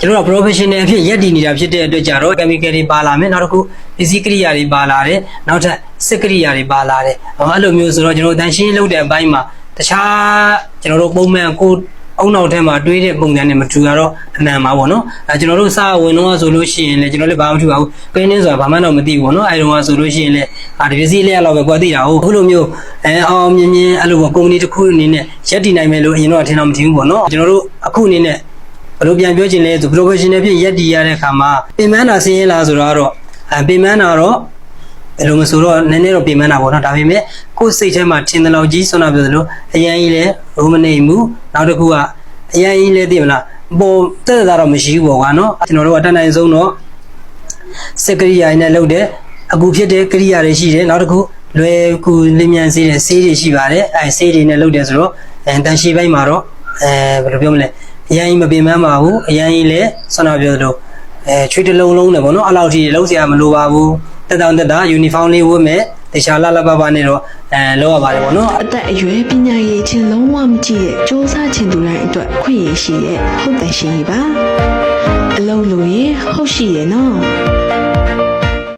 ကျွန်တော်တို့ professional အဖြစ်ရက်တည်နေတာဖြစ်တဲ့အတွက်ကြတော့ chemical တွေပါလာမယ်နောက်တစ်ခုပစ္စည်းကိရိယာတွေပါလာတယ်နောက်ထပ်စက်ကိရိယာတွေပါလာတယ်ဟောအဲ့လိုမျိုးဆိုတော့ကျွန်တော်တို့တန်ရှင်းလုပ်တဲ့အပိုင်းမှာတခြားကျွန်တော်တို့ပုံမှန်ကိုအုံနောက်ထဲမှာတွေးတဲ့ပုံစံနဲ့မတူတာတော့အမှန်ပါပေါ့နော်အဲကျွန်တော်တို့စဝင်တော့ဆိုလို့ရှိရင်လည်းကျွန်တော်လည်းဘာမှမထူပါဘူးပင်းနှင်းဆိုတာဘာမှတော့မသိဘူးပေါ့နော်အဲတုန်းကဆိုလို့ရှိရင်လည်းအာဒီပစ္စည်းလေးရတော့ပဲကွာသိတာဟုတ်အခုလိုမျိုးအဲအောင်မြင်မြင်အဲ့လိုပေါ့ကုမ္ပဏီတစ်ခုအနေနဲ့ရက်တည်နိုင်မယ်လို့အရင်တော့ထင်တော့မထင်ဘူးပေါ့နော်ကျွန်တော်တို့အခုအနေနဲ့ ဘယ်လိုပြန်ပြောချင်လဲဆို professional ဖြစ်ရက်တည်ရတဲ့အခါမှာပင်ပန်းတာဆင်းရဲလားဆိုတော့တော့အဲပင်ပန်းတာတော့ဘယ်လိုမဆိုတော့နည်းနည်းတော့ပင်ပန်းတာပေါ့နော်ဒါပေမဲ့ကိုယ်စိတ်ထဲမှာထင်တယ်လို့ကြီးဆွမ်းတာပြောသလိုအရင်ကြီးလဲရိုမနေမှုနောက်တစ်ခုကအရင်ကြီးလဲသိမလားပေါ်တက်တာတော့မရှိဘူးပေါ့ကွာနော်ကျွန်တော်တို့အတတ်နိုင်ဆုံးတော့စက်ကရိယာနဲ့လုပ်တဲ့အခုဖြစ်တဲ့ကရိယာတွေရှိတယ်နောက်တစ်ခုလွယ်ကူလင်းမြန်စေးတဲ့ဆေးတွေရှိပါတယ်အဲဆေးတွေနဲ့လုပ်တယ်ဆိုတော့အဲတန်ရှည်ပိုင်းမှာတော့အဲဘယ်လိုပြောမလဲ အရင်ကြီးမပင်ပန်းပါဘူးအရင်ကြီးလည်းဆွမ်းတာပြောသလိုအဲချွေးတစ်လုံးလုံးနဲ့ပေါ့နော်အဲ့လောက်ထိလုံးစရာမလိုပါဘူးတက်တောင်တက်တာယူနီဖောင်းလေးဝတ်မယ်တခြားလှလှပပနဲ့တော့အဲလောက်ရပါတယ်ပေါ့နော်အသက်အရွယ်ပညာရေးချင်းလုံးဝမကြည့်တဲ့စ조사ချင်းသူတိုင်းအတွက်ခွင့်ရရှိတဲ့ဟုတ်တယ်ရှင်ကြီးပါအလုံးလို့ရင်ဟုတ်ရှိရဲ့နော်